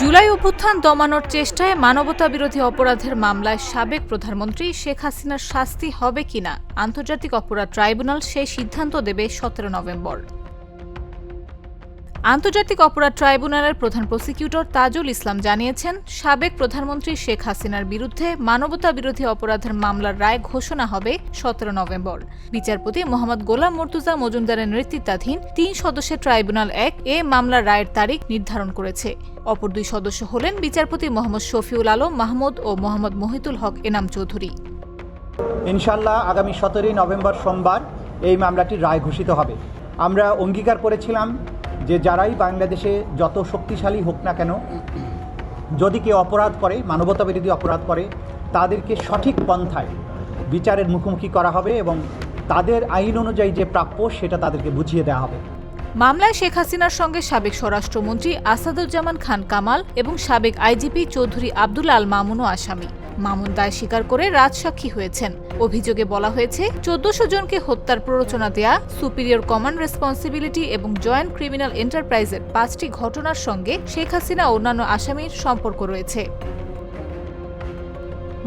জুলাই অভ্যুত্থান দমানোর চেষ্টায় মানবতা বিরোধী অপরাধের মামলায় সাবেক প্রধানমন্ত্রী শেখ হাসিনার শাস্তি হবে কিনা? আন্তর্জাতিক অপরাধ ট্রাইব্যুনাল সেই সিদ্ধান্ত দেবে সতেরো নভেম্বর। আন্তর্জাতিক অপরাধ ট্রাইব্যুনালের প্রধান প্রসিকিউটর তাজুল ইসলাম জানিয়েছেন, সাবেক প্রধানমন্ত্রী শেখ হাসিনার বিরুদ্ধে মানবতা বিরোধী অপরাধের মামলার রায় ঘোষণা হবে সতেরো নভেম্বর। বিচারপতি মোহাম্মদ গোলাম মর্তুজা মজুমদারের নেতৃত্বাধীন তিন সদস্যের ট্রাইব্যুনাল এক এ মামলার রায়ের তারিখ নির্ধারণ করেছে। অপর দুই সদস্য হলেন বিচারপতি মোহাম্মদ শফিউল আলম মাহমুদ ও মোহাম্মদ মহিতুল হক এনাম চৌধুরী। ইনশাল্লাহ আগামী সতেরোই নভেম্বর সোমবার এই মামলাটির রায় ঘোষিত হবে। আমরা অঙ্গীকার করেছিলাম যে যারাই বাংলাদেশে যত শক্তিশালী হোক না কেন, যদি কেউ অপরাধ করে, মানবতা বিরোধী অপরাধ করে, তাদেরকে সঠিক পন্থায় বিচারের মুখোমুখি করা হবে এবং তাদের আইন অনুযায়ী যে প্রাপ্য, সেটা তাদেরকে বুঝিয়ে দেওয়া হবে। মামলায় শেখ হাসিনার সঙ্গে সাবেক স্বরাষ্ট্রমন্ত্রী আসাদুজ্জামান খান কামাল এবং সাবেক আইজিপি চৌধুরী আব্দুল আল মামুনও আসামি। মামুন দায় স্বীকার করে রাজসাক্ষী হয়েছেন। অভিযোগে বলা হয়েছে, চোদ্দশো জনকে হত্যার প্ররোচনা দেয়া, সুপিরিয়র কমান্ড রেসপন্সিবিলিটি এবং জয়েন্ট ক্রিমিনাল এন্টারপ্রাইজের পাঁচটি ঘটনার সঙ্গে শেখ হাসিনা অন্যান্য আসামির সম্পর্ক রয়েছে।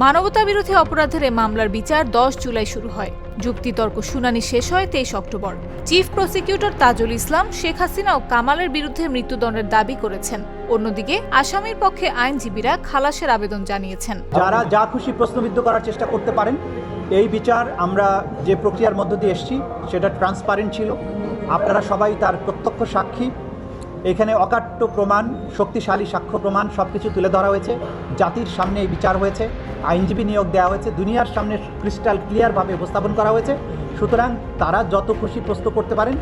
মানবতা বিরোধী অপরাধের মামলার বিচার দশ জুলাই শুরু হয়। যুক্তিতর্ক শুনানি শেষ হয় তেইশ October. Chief prosecutor Tajul Islam, Sheikh Hasina ও কামালের বিরুদ্ধে মৃত্যুদণ্ডের দাবি করেছেন। অন্যদিকে, আসামির পক্ষে আইনজীবীরা খালাসের আবেদন জানিয়েছেন। যারা যা খুশি প্রশ্নবিদ্ধ করার চেষ্টা করতে পারেন, এই বিচার আমরা যে প্রক্রিয়ার মধ্য দিয়ে এসেছি, সেটা ট্রান্সপারেন্ট ছিল। আপনারা সবাই তার প্রত্যক্ষ সাক্ষী। এখানে অকাট্য প্রমাণ, শক্তিশালী সাক্ষ্য প্রমাণ সব কিছু তুলে ধরা হয়েছে। জাতির সামনে বিচার হয়েছে। আইনজীবী নিয়োগ দেওয়া হয়েছে। দুনিয়ার সামনে ক্রিস্টাল ক্লিয়ারভাবে উপস্থাপন করা হয়েছে। সুতরাং তারা যত খুশি প্রশ্ন করতে পারেন,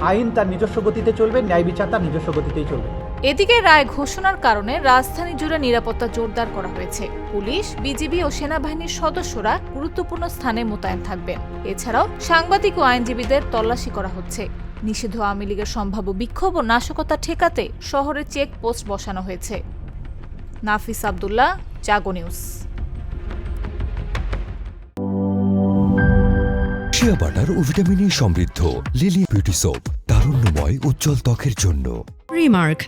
আইন তার নিজস্ব গতিতে চলবে, ন্যায় বিচার তার নিজস্ব গতিতেই চলবে। এদিকে রায় ঘোষণার কারণে রাজধানী জুড়ে নিরাপত্তা জোরদার করা হয়েছে। পুলিশ, বিজিবি ও সেনাবাহিনীর সদস্যরা গুরুত্বপূর্ণ স্থানে মোতায়েন থাকবেন এছাড়াও সাংবাদিক ও আইনজীবীদের তল্লাশি করা হচ্ছে। নিষিদ্ধ আওয়ামী লীগের সম্ভাব্য বিক্ষোভ ও নাশকতা ঠেকাতে শহরে চেক পোস্ট বসানো হয়েছে। Nafis Abdullah Jago news. Shea butter ও ভিটামিন ই সমৃদ্ধ লিলি বিউটি সোপ তারুণ্যময় উজ্জ্বল ত্বকের জন্য। Remark,